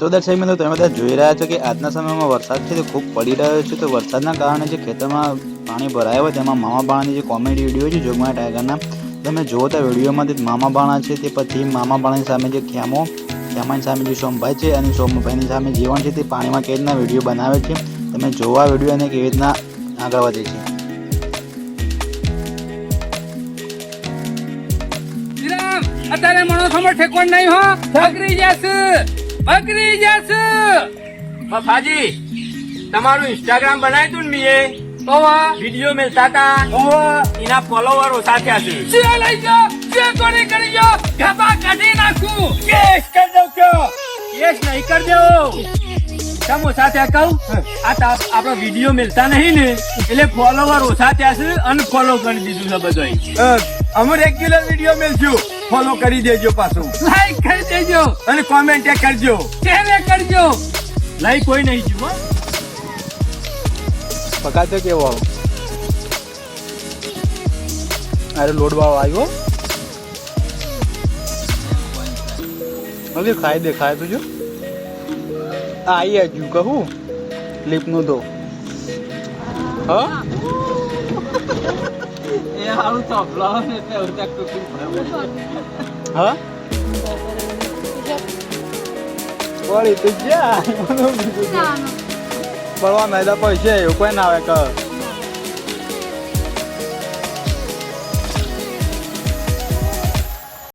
તો દર્શક મિત્રો તમે બધા જોઈ રહ્યા છો કે આજના સમયમાં વરસાદ છે તે ખૂબ પડી રહ્યો છે. તો વરસાદના કારણે જે ખેતરમાં પાણી ભરાયા હોય તેમાં મામા બાણાની જે કોમેડી વીડિયો છે જોગમાયા ટાઈગરના તમે જુઓ તો વિડીયોમાં તે મામા બાણા છે તે પછી મામા બાણાની સામે જે ખેમો ખેમાની સામે જે સોમભાઈ છે અને સોમભાઈની સામે જીવન છે તે પાણીમાં કેવી રીતના વીડિયો બનાવે છે. તમે જોવા વીડિયો અને કેવી રીતના આગળ વધે છે. અત્યારે માણસોમાં ઠેકવાન નહીં હો. બગડી જશે જશે તમારું ઇન્સ્ટાગ્રામ બનાવ્યું તું ને મેં તો વીડિયો મેલતા હતા એના ફોલોવર ઓછા થયા છે જે લઈ જો જે કોની કરી જો ગભા કાઢી નાખું. કેસ કર દઉં કયો? કેસ નહીં કર દેવો. તમ ઓછા થયા કહું? આ આપણો વીડિયો મેલતા નહીં ને એટલે ફોલોવર ઓછા થયા છે અનફોલો કરી દીધું છે બધોય. અમર રેગ્યુલર વિડિયો મેલશું ફોલો કરી દેજો પાછું. લાઈક કરી દેજો. અને કોમેન્ટ કરજો. શેર કરજો. લાઈક કોઈ નહીં જુઓ પકાતો કેવો આવો? અરે લોડ વાળો આવ્યો. હવે ખાઈ દે ખાય તો જો આઈ હજુ કહું. લીપનું તો હા? હારું તો બ્લોગ એટલે ઉડતા કુકુ હા? વળી તું જા બળવા મેદા પૈસે એવું કોઈ ના આવે કર.